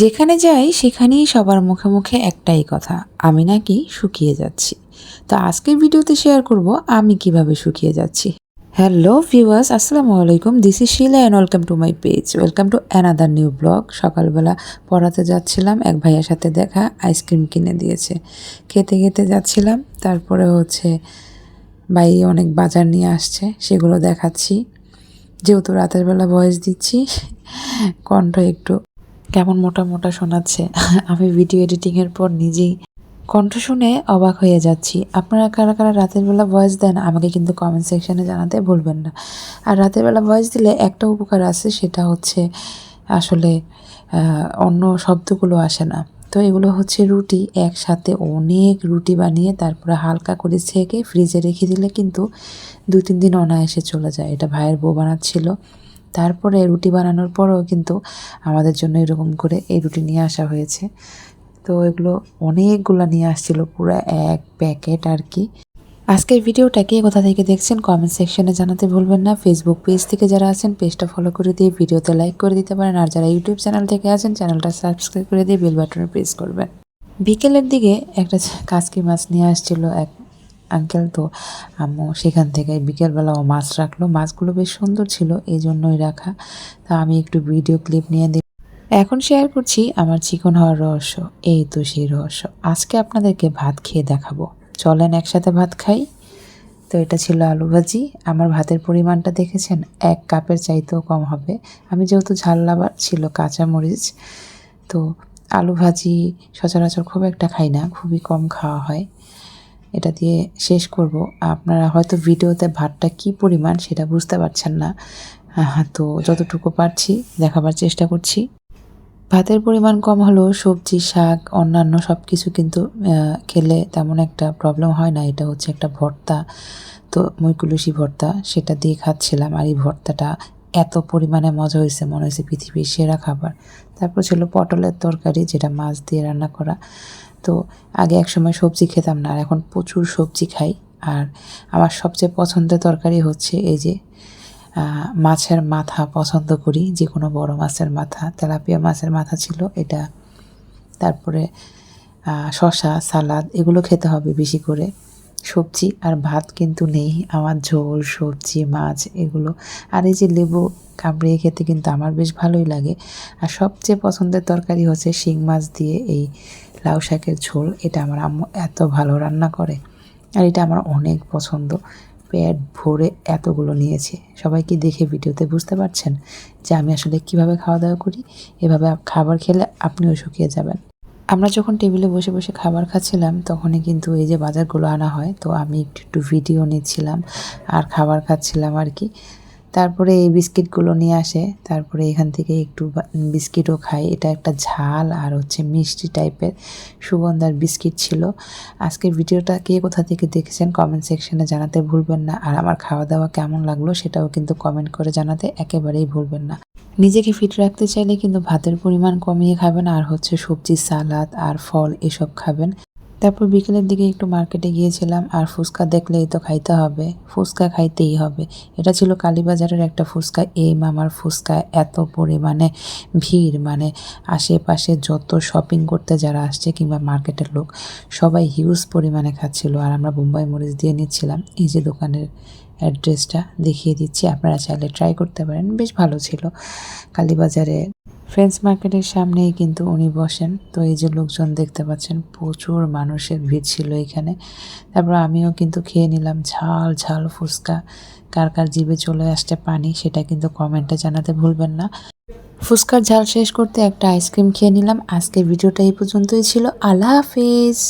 যেখানে যাই, সেখানেই সবার মুখে মুখে একটাই কথা, আমি নাকি শুকিয়ে যাচ্ছি। তো আজকের ভিডিওতে শেয়ার করব, আমি কীভাবে শুকিয়ে যাচ্ছি। হ্যালো ভিউয়ার্স আসসালামু আলাইকুম। This is Shila and welcome to my page welcome to another new blog সকালবেলা পড়াতে যাচ্ছিলাম, এক ভাইয়ের সাথে দেখা আইসক্রিম কিনে দিয়েছে। খেতে খেতে যাচ্ছিলাম, তারপরে হচ্ছে ভাই অনেক বাজার নিয়ে আসছে, সেগুলো দেখাচ্ছি। যেহেতু রাতের বেলা ভয়েস দিচ্ছি, কণ্ঠ একটু কেমন মোটা মোটা শোনাচ্ছে। আমি ভিডিও এডিটিংয়ের পর নিজেই কণ্ঠ শুনে অবাক হয়ে যাচ্ছি। আপনারা কারা কারা রাতের বেলা ভয়েস দেন, আমাকে কিন্তু কমেন্ট সেকশানে জানাতে ভুলবেন না। আর রাতের বেলা ভয়েস দিলে একটা উপকার আছে, সেটা হচ্ছে আসলে অন্য শব্দগুলো আসে না। তো এগুলো হচ্ছে রুটি, একসাথে অনেক রুটি বানিয়ে তারপরে হালকা করে ছেঁকে ফ্রিজে রেখে দিলে কিন্তু দু তিন দিন অনায়াসে চলে যায়। এটা ভাইয়ের বউ বানাচ্ছিল। তারপরে রুটি বানানোর পরেও কিন্তু আমাদের জন্য এরকম করে এই রুটি নিয়ে আসা হয়েছে। তো এগুলো অনেকগুলো নিয়ে আসছিল, পুরো এক প্যাকেট আর কি। আজকের ভিডিওটা কে কোথা থেকে দেখছেন কমেন্ট সেকশনে জানাতে ভুলবেন না। ফেসবুক পেজ থেকে যারা আছেন পেজটা ফলো করে দিয়ে ভিডিওতে লাইক করে দিতে পারেন। আর যারা ইউটিউব চ্যানেল থেকে আছেন চ্যানেলটা সাবস্ক্রাইব করে দিয়ে বেল বাটনে প্রেস করবেন। বিকেলের দিকে একটা কাসকি মাছ নিয়ে আসছিল এক আঙ্কেল, তো আম্মু সেখান থেকে বিকেলবেলা ও মাছ রাখল। মাছগুলো বেশ সুন্দর ছিল এই জন্যই রাখা। তা আমি একটু ভিডিও ক্লিপ নিয়ে দিই এখন শেয়ার করছি আমার চিকন হওয়ার রহস্য। এই তো সেই রহস্য। আজকে আপনাদেরকে ভাত খেয়ে দেখাবো। চলেন একসাথে ভাত খাই। তো এটা ছিল আলু ভাজি। আমার ভাতের পরিমাণটা দেখেছেন? এক কাপের চাইতেও কম হবে। আমি যেহেতু ঝাল লাবার ছিল কাঁচা মরিচ তো আলু ভাজি সচরাচর খুব একটা খাই না, খুবই কম খাওয়া হয়। এটা দিয়ে শেষ করব। আপনারা হয়তো ভিডিওতে ভাতটা কি পরিমাণ সেটা বুঝতে পারছেন না। আহ, তো যতটুকু পারছি দেখাবার চেষ্টা করছি। ভাতের পরিমাণ কম হলেও সবজি শাক অন্যান্য সব কিছু কিন্তু খেলে তেমন একটা প্রবলেম হয় না। এটা হচ্ছে একটা ভর্তা। তো মৈকুলুসি ভর্তা সেটা দিয়ে খাচ্ছিলাম। আর এই ভর্তাটা এত পরিমাণে মজা হয়েছে মনে হয়েছে পৃথিবীর সেরা খাবার। তারপর ছিল পটলের তরকারি যেটা মাছ দিয়ে রান্না করা। তো আগে এক সময় সবজি খেতাম না, আর এখন প্রচুর সবজি খাই। আর আমার সবচেয়ে পছন্দের তরকারি হচ্ছে এই যে মাছের মাথা পছন্দ করি, যে কোনো বড় মাছের মাথা, তেলাপিয়া মাছের মাথা ছিল এটা। তারপরে শসা, সালাদ, এগুলো খেতে হবে বেশি করে। সবজি আর ভাত কিন্তু নেই, আমার ঝোল, সবজি, মাছ এগুলো। আর এই যে লেবু কামড়িয়ে খেতে কিন্তু আমার বেশ ভালোই লাগে। আর সবচেয়ে পছন্দের তরকারি হচ্ছে শিং মাছ দিয়ে এই লাউ শাকের ঝোল, এটা আমার আম্মু এত ভালো রান্না করে। আর এটা আমার অনেক পছন্দ। পেট ভরে এতগুলো নিয়েছে। সবাই কি দেখে ভিডিওতে বুঝতে পারছেন যে আমি আসলে কীভাবে খাওয়া দাওয়া করি? এভাবে খাবার খেলে আপনিও শুকিয়ে যাবেন। আমরা যখন টেবিলে বসে বসে খাবার খাচ্ছিলাম, তখনই কিন্তু এই যে বাজারগুলো আনা হয়, তো আমি একটু একটু ভিডিও নিচ্ছিলাম আর খাবার খাচ্ছিলাম আর কি। তারপরে এই বিস্কিটগুলো নিয়ে আসে। তারপরে এখান থেকে একটু বিস্কিটও খাই। এটা একটা ঝাল আর হচ্ছে মিষ্টি টাইপের সুগন্ধার বিস্কিট ছিল। আজকের ভিডিওটা কে কোথা থেকে দেখেছেন কমেন্ট সেকশনে জানাতে ভুলবেন না। আর আমার খাওয়া দাওয়া কেমন লাগল সেটাও কিন্তু কমেন্ট করে জানাতে একেবারেই ভুলবেন না। নিজেকে ফিট রাখতে চাইলে কিন্তু ভাতের পরিমাণ কমিয়ে খাবেন আর হচ্ছে সবজি, সালাদ আর ফল এসব খাবেন। তারপর বিকেলের দিকে একটু মার্কেটে গিয়েছিলাম, আর ফুচকা দেখলেই তো খাইতে হবে। ফুচকা খাইতেই হবে। এটা ছিল কালীবাজারের একটা ফুচকা। এই মামার ফুচকা এত পরিমাণে ভিড় মানে আশেপাশে যত শপিং করতে যারা আসছে কিংবা মার্কেটের লোক, সবাই হিউজ পরিমাণে খাচ্ছিল। আর আমরা বোম্বাই মরিচ দিয়ে নিচ্ছিলাম। এই যে দোকানের অ্যাড্রেসটা দেখিয়ে দিচ্ছি। আপনারা চাইলে ট্রাই করতে পারেন। বেশ ভালো ছিল। কালীবাজারে ফ্রেন্ডস মার্কেটের সামনেই কিন্তু উনি বসেন। তো এই যে লোকজন দেখতে পাচ্ছেন, প্রচুর মানুষের ভিড় ছিল এখানে। তারপর আমিও কিন্তু খেয়ে নিলাম ঝাল ঝাল ফুচকা। কার কার জিভে চলে আসছে পানি, সেটা কিন্তু কমেন্টে জানাতে ভুলবেন না। ফুচকার ঝাল শেষ করতে একটা আইসক্রিম খেয়ে নিলাম। আজকের ভিডিওটা এই পর্যন্তই ছিল। আল্লাহ হাফিজ।